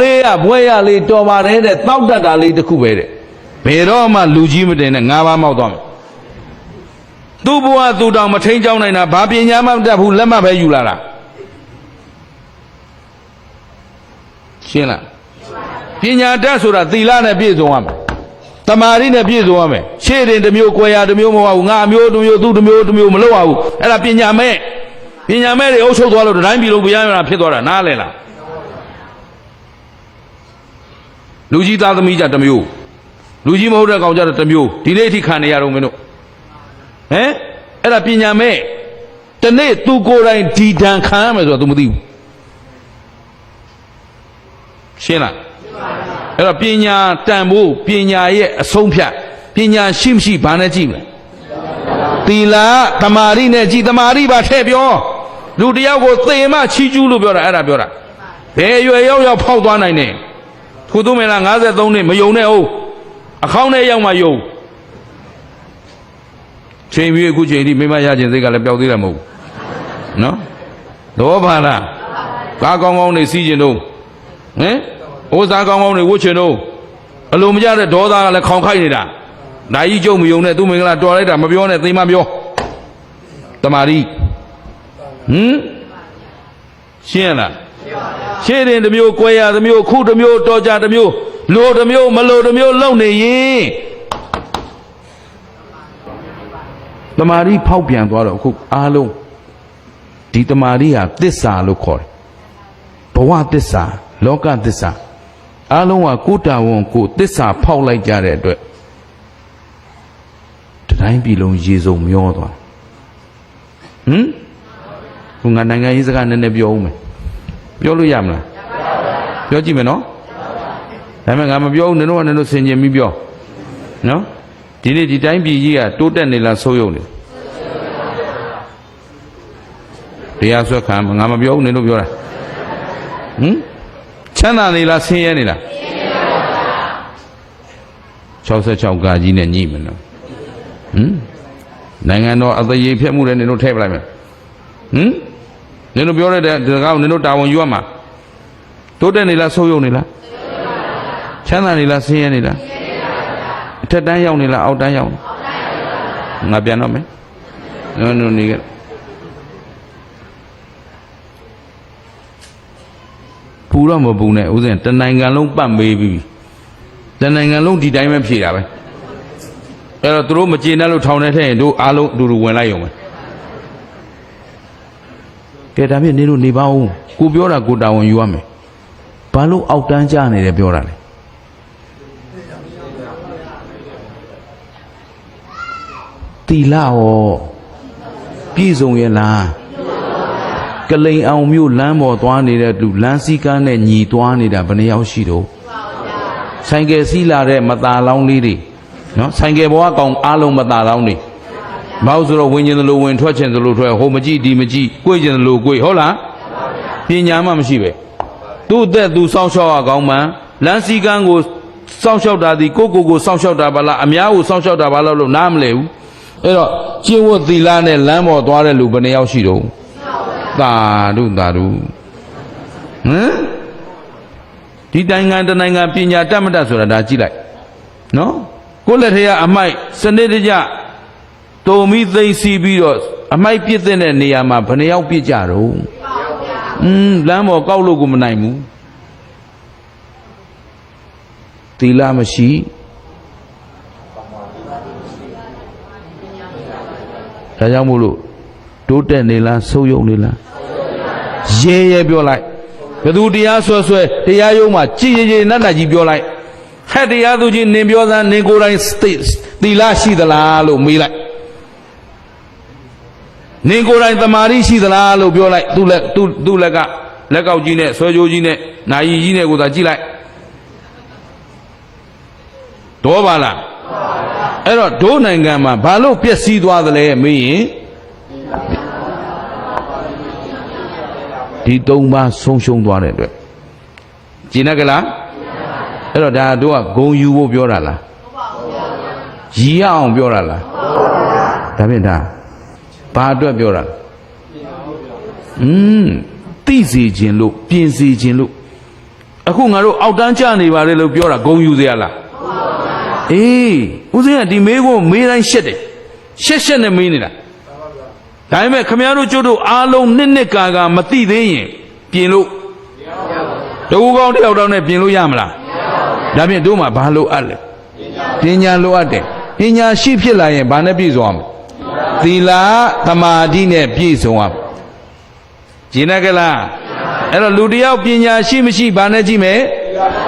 လေးကဘွဲရလေးတော်ပါတယ်တဲ့တောက်တတ်တာလေးတစ်ခုပဲတဲ့ဘယ်တော့မှလူကြီးမတင်နဲ့ငါးပါးမောက်သွားမယ်သူ့ဘဝသူ့တောင်မထိန်ကြောင်းနိုင်တာဘာပညာမှမတတ်ဘူးလက်မှတ်ပဲယူလာတာရှင်းလားပညာတတ်ဆိုတာသီလနဲ့ပြည့်စုံရမယ်တမာရီနဲ့ပြည့်စုံရမယ်ရှေ့တင်တစ်မျိုး၊ကွယ်ရာတစ်မျိုးမဟုတ်ဘူးငါအမျိုးတစ်မျိုးသူ့တစ်မျိုးတစ်မျိုးမလုပ်ရဘူးအဲ့ဒါပညာမဲ့ပညာမဲ့တွေအုပ်ချုပ်သွားလို့တိုင်းပြည်လုံးဗျာရဖြစ်သွားတာနားလဲလား လူကြီးသားသမီးကြတစ်မျိုးလူကြီးမဟုတ်တဲ့ကောင်ကြတော့တစ်မျိုးဒီနေ့အထိခံနေရတော့မင်းတို့ဟမ်အဲ့ဒါပညာမဲ့တနေ့သူကိုယ်တိုင်ဒီဒဏ်ခံရမယ်ဆိုတော့ तू မသိဘူးရှင်းလားအဲ့တော့ပညာတန်ဖို့ပညာရဲ့အဆုံးဖြတ်ပညာရှိမရှိဘာနဲ့ကြည့်မလဲသီလသမာဓိနဲ့ကြည်သမာဓိပါထည့်ပြောလူတစ်ယောက်ကိုသေမချီးကျူးလို့ပြောတာအဲ့ဒါပြောတာဘယ်အရွယ်ရောက်ရောက်ဖောက်သွားနိုင်တယ် ခုသူမင်းလား53နှစ်မယုံနဲ့ဟုတ်အခေါင်းနဲ့ရောက်မှယုံချိန်ပြီးအခုချိန်ဒီမိမရခြင်းစိတ်ကလည်းပျောက်သေးတယ်မဟုတ်ဘူးနော်တော့ပါလားကားကောင်းကောင်းနေစီးခြင်းတော့ဟမ်အိုးစားကောင်းကောင်းနေဝှချင်တော့အလိုမကြတဲ့ဒေါသကလည်းခေါင်ခိုက်နေတာဓာကြီးကျုံမယုံနဲ့သူမင်္ဂလာတော်လိုက်တာမပြောနဲ့သိမပြောတမာရီဟမ်ရှင်းလား ရှေ့ရင်တစ်မျိုး၊ကွယ်ရတစ်မျိုး၊ခုတစ်မျိုးတော်ကြတစ်မျိုးလိုတစ်မျိုးမလိုတစ်မျိုးလုံနေရင်တမာရီဖောက်ပြန်သွားတော့အခုအားလုံးဒီတမာရီဟာသစ္စာလို့ခေါ်တယ်ဘဝသစ္စာလောကသစ္စာအားလုံးကကိုယ်တာဝန်ကိုယ်သစ္စာဖောက်လိုက်ကြတဲ့အတွက်တတိုင်းပြည်လုံးရေစုံမျောသွားဟမ်ခုငါနိုင်ငံရေးစကားနည်းနည်းပြောဦးမယ် ပြောလို့ရမလားပြောကြည့်မယ်နော်ဒါပေမဲ့ငါမပြောဘူးနင်တို့ကနင်တို့ဆင်ခြင်ပြီးပြောနော်ဒီနေ့ဒီတိုင်းပြည်ကြီးကတိုးတက်နေလားဆိုးရုံနေတရားဆွဲခံငါမပြောဘူးနင်တို့ပြောတာဟမ်ချမ်းသာနေလားဆင်းရဲနေလား66ကာကြီးနဲ့ညှိမယ်နော်ဟမ်နိုင်ငံတော်အသေးဖြတ်မှုလည်းနင်တို့ထည့်ပလိုက်မယ်ဟမ် နင်တို့ပြောရတဲ့ဒီကောင်နင်တို့တာဝန်ယူရမှာတိုးတက်နေလားဆိုးရုံနေလားချမ်းသာနေလားဆင်းရဲနေလားအထက်တန်းရောက်နေလားအောက်တန်းရောက်နေငါပြန်တော့မယ်နော်နော်နေကြပူတော့မပူနဲ့ဥစဉ်တနိုင်ငံလုံးပတ်မေးပြီးတနိုင်ငံလုံးဒီတိုင်းပဲဖြေတာပဲအဲ့တော့သူတို့မကျေနပ်လို့ထောင်ထဲထည့်ရင်တို့အားလုံးအတူတူဝင်လိုက်ရုံပဲ ကဲဒါဖြင့်နေလို့နေပါဦးကိုပြောတာကိုတာဝန်ယူရမယ်ဘာလို့အောက်တန်းကြနေတယ်ပြောတာလဲတီလာဟောပြည့်စုံရဲ့လားကလိန်အောင်မြို့လမ်းပေါ်သွားနေတဲ့လူလမ်းစည်းကမ်းနဲ့ညီသွားနေတာဘယ်နှယောက်ရှိတော့ဆိုင်ကယ်စီးလာတဲ့မตาလောင်းလေးတွေနော်ဆိုင်ကယ်ပေါ်ကကောင်အားလုံးမตาလောင်းတွေ မောက်ဆိုတော့ဝင်ကျင်သလိုဝင်ထွက်ကျင်သလိုထွက်ဟိုမကြည့်ဒီမကြည့်ကိုယ်ကျင်သလိုကိုယ်ဟုတ်လားပညာမှမရှိပဲသူ့အသက်သူစောင့်ရှောက်ရကောင်းမှန်လမ်းစည်းကမ်းကိုစောင့်ရှောက်တာဒီကိုယ့်ကိုယ်ကိုစောင့်ရှောက်တာပါလားအများကိုစောင့်ရှောက်တာပါလားလို့နားမလဲဘူးအဲ့တော့ကျင့်ဝတ်သီလနဲ့လမ်းပေါ်သွားတဲ့လူဘယ်နှယောက်ရှိတော့သာဓုသာဓုဟမ်ဒီနိုင်ငံတနိုင်ငံပညာတတ်မတတ်ဆိုတာဒါကြည့်လိုက်နော်ကိုယ့်လက်ထက်ကအမိုက်စနစ်တကျ တုံမီသိမ့်စီပြီးတော့အမိုက်ပြစ်တဲ့နေရာမှာဘယ်နှယောက်ပြစ်ကြတော့อืมလမ်းပေါ်ကောက်လို့ကိုမနိုင်ဘူးသီလမရှိဒါကြောင့်မို့လို့တိုးတက်နေလားဆုပ်ယုပ်နေလားရဲရဲပြောလိုက်ဘယ်သူတရားဆွဲဆွဲတရားရုံးမှာကြည်ကြည်ကြည်နတ်နတ်ကြီးပြောလိုက်ဟဲ့တရားသူကြီးနင်ပြောသားနင်ကိုယ်တိုင်သီလရှိသလားလို့မေးလိုက် နင်ကိုယ်တိုင်တမာရီရှိသလားလို့ပြောလိုက်သူ့လက်သူ့သူ့လက်ကလက်ကောက်ကြီးနဲ့ဆွဲကြိုးကြီးနဲ့နာယီကြီးနဲ့ကိုသာကြည့်လိုက်တော့ပါလားအဲ့တော့ဒိုးနိုင်ငံမှာဘာလို့ပျက်စီးသွားသလဲမေးရင်ဒီသုံးပါးဆုံးရှုံးသွားတဲ့အတွက်ကျင်납ကလားအဲ့တော့ဒါတို့ကဂုံယူဖို့ပြောတာလားရည်ရအောင်ပြောတာလားဒါဖြင့်ဒါ ဘာအတွက်ပြောတာလဲอืมသိစေခြင်းလို့ပြင်စေခြင်းလို့ အခုငါတို့အောက်တန်းကျနေပါတယ်လို့ပြောတာဂုံယူเสียလားအေးဦးဇင်းကဒီမေးကိုမေးတိုင်းရှက်တယ်ရှက်ရှက်နဲ့မေးနေတာဒါပေမဲ့ခမရတို့ကျုပ်တို့အားလုံးနှစ်နှစ်ကာကာမသိသေးရင်ပြင်လို့တကူကောင်းတယောက်တောင်းနဲ့ပြင်လို့ရမလားဒါဖြင့်တို့မှာဘာလို့အပ်လဲပညာလိုအပ်တယ်ပညာရှိဖြစ်လာရင်ဘာနဲ့ပြည့်စုံရမလဲ သီလသမာဓိနဲ့ပြည့်စုံရမယ်ဂျင်းနကလားအဲ့တော့လူတစ်ယောက်ပညာရှိမရှိဘာနဲ့ကြည့်မယ်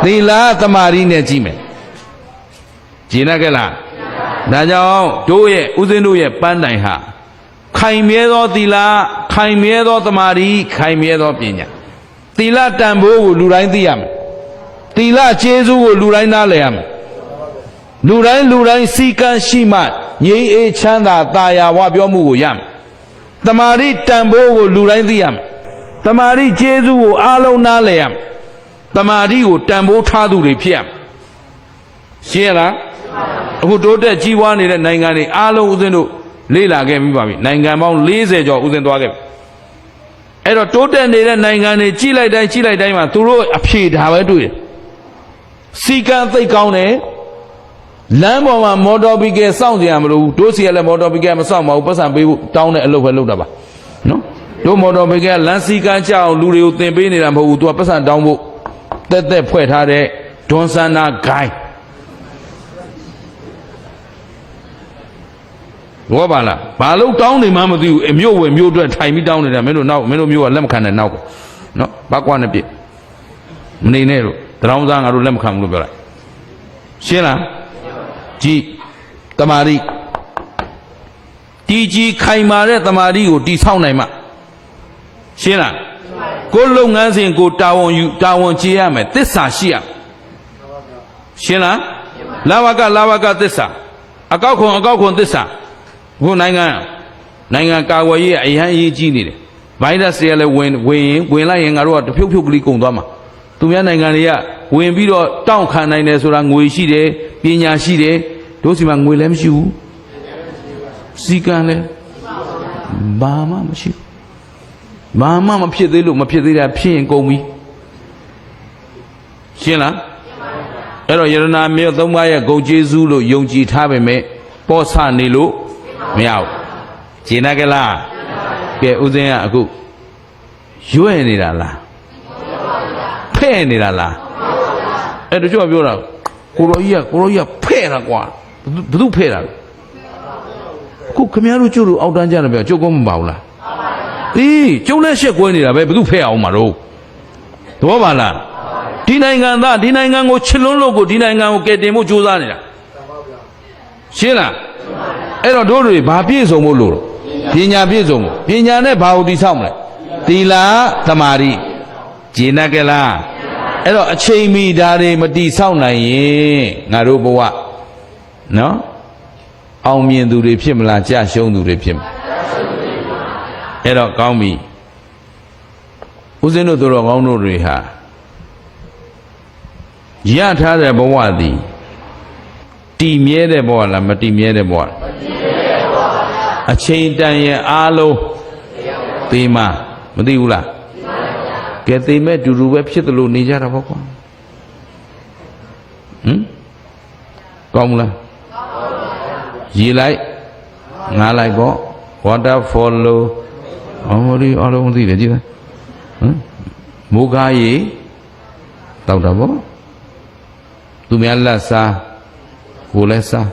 သီလသမာဓိနဲ့ကြည့်မယ်ဂျင်းနကလားဒါကြောင့်တို့ရဲ့ဥစဉ်တို့ရဲ့ပန်းတိုင်ဟာခိုင်မြဲသောသီလခိုင်မြဲသောသမာဓိခိုင်မြဲသောပညာသီလတန်ဖိုးကိုလူတိုင်းသိရမယ်သီလကျေးဇူးကိုလူတိုင်းနားလည်ရမယ်လူတိုင်းလူတိုင်းစီကံရှိမှ ငြိမ်းအေးချမ်းသာတာယာဝပြောမှုကိုရမယ်တမာရိတန်ဖိုးကိုလူတိုင်းသိရမယ်တမာရိကျေးဇူးကိုအားလုံးနားလည်ရမယ်တမာရိကိုတန်ဖိုးထားသူတွေဖြစ်ရမယ်ရှင်းရလားအခုတိုးတက်ကြီးပွားနေတဲ့နိုင်ငံတွေအားလုံးဦးဇင်းတို့လေ့လာခဲ့ပြီးပါပြီနိုင်ငံပေါင်း40ကျော်ဦးဇင်းသွားခဲ့ပြီအဲ့တော့တိုးတက်နေတဲ့နိုင်ငံတွေကြီးလိုက်တိုင်းကြီးလိုက်တိုင်းမှာသူတို့အဖြေဒါပဲတွေ့တယ်စီကံသိပ်ကောင်းတယ် လမ်းပေါ်မှာမော်တော်ဘီကယ်စောင့်ကြရမလို့တို့စီကလည်းမော်တော်ဘီကယ်မစောင့်ပါဘူးပတ်စံပေးဖို့တောင်းတဲ့အလုပ်ပဲလုပ်တာပါနော်တို့မော်တော်ဘီကယ်လမ်းစီကံကြအောင်လူတွေကိုသင်ပေးနေတာမဟုတ်ဘူးသူကပတ်စံတောင်းဖို့တက်တက်ဖွဲ့ထားတဲ့ဒွန်ဆန္နာဂိုင်းဘောပါလားဘာလို့တောင်းနေမှမသိဘူးအမျိုးဝယ်မျိုးအတွက်ထိုင်ပြီးတောင်းနေတာမင်းတို့နောက်မင်းတို့မျိုးကလက်မခံနဲ့နောက်ကိုနော်ဘာကွာနဲ့ပြစ်မနေနဲ့လို့တရောင်းစားငါတို့လက်မခံဘူးလို့ပြောလိုက်ရှင်းလား ကြည်တမာရီတီကြီးခိုင်မာတဲ့တမာရီကိုတီဆောက်နိုင်မှရှင်းလားကိုယ်လုပ်ငန်းစဉ်ကိုတာဝန်ယူတာဝန်ကျေရမယ်သစ္စာရှိရမယ်ရှင်းလားလာဝကလာဝကသစ္စာအကောက်ခွန်အကောက်ခွန်သစ္စာခုနိုင်ငံနိုင်ငံကာကွယ်ရေးအရန်အရေးကြီးနေတယ်ဗိုင်းရပ်စ်တွေကလည်းဝင်ဝင်ရင်ဝင်လိုက်ရင်ငါတို့ကတဖြုတ်ဖြုတ်ကလေးကုန်သွားမှာသူများနိုင်ငံတွေက ဝင်ပြီးတော့တောင့်ခံနိုင်တယ်ဆိုတာငွေရှိတယ်ပညာရှိတယ်တို့စီမှာငွေလည်းမရှိဘူးစီကံလည်းဘာမှမရှိဘူးဘာမှမဖြစ်သေးလို့မဖြစ်သေးတာဖြစ်ရင်ကုန်ပြီရှင်းလားအဲ့တော့ယရနာမြေသုံးပါးရဲ့ဂုံကျေးဇူးလို့ယုံကြည်ထားပေမဲ့ပေါ့ဆနေလို့မရဘူးဂျင်းနကလားကဲဥစဉ်ကအခုရွဲ့နေတာလားဖဲ့နေတာလား အဲ့တချို့ကပြောတာကိုရောကြီးကကိုရောကြီးကဖဲ့တာကွာဘယ်သူဖဲ့တာလဲခုခမရတို့ကျုပ်တို့အောက်တန်းကြတယ်ပြောကျုပ်ကမပါဘူးလားအေးကျုပ်လည်းရှက်ကွဲနေတာပဲဘယ်သူဖဲ့အောင်မှာတော့သဘောပါလားဒီနိုင်ငံသားဒီနိုင်ငံကိုချစ်လွန်းလို့ကိုဒီနိုင်ငံကိုကယ်တင်ဖို့ကြိုးစားနေတာရှင်းလားအဲ့တော့တို့တွေဘာပြည့်စုံဖို့လို့ပညာပြည့်စုံဖို့ပညာနဲ့ဘာကိုတည်ဆောက်မလဲသီလသမာဓိဂျေနကလား အဲ့တော့အချိန်မီဒါတွေမတည်ဆောက်နိုင်ရင်ငါတို့ဘဝနော်အောင်မြင်သူတွေဖြစ်မလားကြာရှုံးသူတွေဖြစ်မလားအဲ့တော့ကောင်းပြီဦးဇင်းတို့သူတော်ကောင်းတို့တွေဟာရထားတဲ့ဘဝသည်တည်မြဲတဲ့ဘဝလားမတည်မြဲတဲ့ဘဝလားအချိန်တန်ရဲ့အားလုံးသေမမသိဘူးလား ကဲသေမဲ့တူတူပဲဖြစ်တယ်လို့နေကြတာပေါ့ကွာဟမ်ကောင်းမလားရေလိုက်ငါလိုက်ပေါ့ water follow အမရီအလုံးသိတယ်ကြည့်လားဟမ်မိုးကားရေတောက်တာပေါ့သူများလက်စားကိုလည်းစား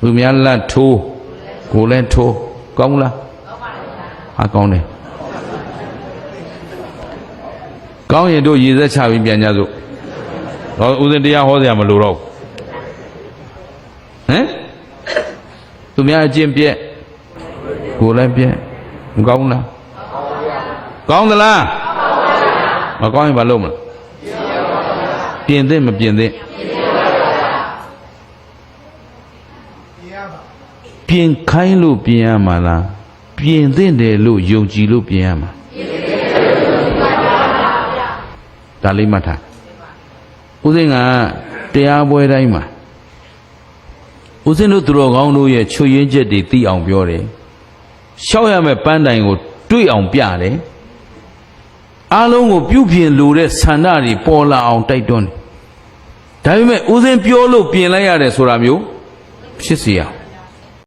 သူများလက်ထိုးကိုလည်းထိုးကောင်းလားကောင်းပါဘူးဟာကောင်းတယ် ကောင်းရင်တို့ရည်သက်ချပြီးပြန်ကြစို့တော့ဦးဇင်းတရားဟောစရာမလိုတော့ဟမ်သူများအကျင့်ပြက်ကိုလည်းပြက်မကောင်းလားကောင်းသလားမကောင်းရင်ဘာလုပ်မလဲပြင်သင့်မပြင်သင့်ပြင်ခိုင်းလို့ပြင်ရမှာလားပြင်သင့်တယ်လို့ယုံကြည်လို့ပြင်ရမှာ ဒါလေးမှတ်ထားဦးစင်းကတရားပွဲတိုင်းမှာဦးစင်းတို့သူတော်ကောင်းတို့ရဲ့ချွေရင်းချက်တွေသိအောင်ပြောတယ်ရှောက်ရမယ့်ပန်းတိုင်ကိုတွေးအောင်ပြတယ်အားလုံးကိုပြုပြင်လို့တဲ့ဆန္ဒတွေပေါ်လာအောင်တိုက်တွန်းတယ်ဒါပေမဲ့ဦးစင်းပြောလို့ပြင်လိုက်ရတယ်ဆိုတာမျိုးဖြစ်စီရအောင်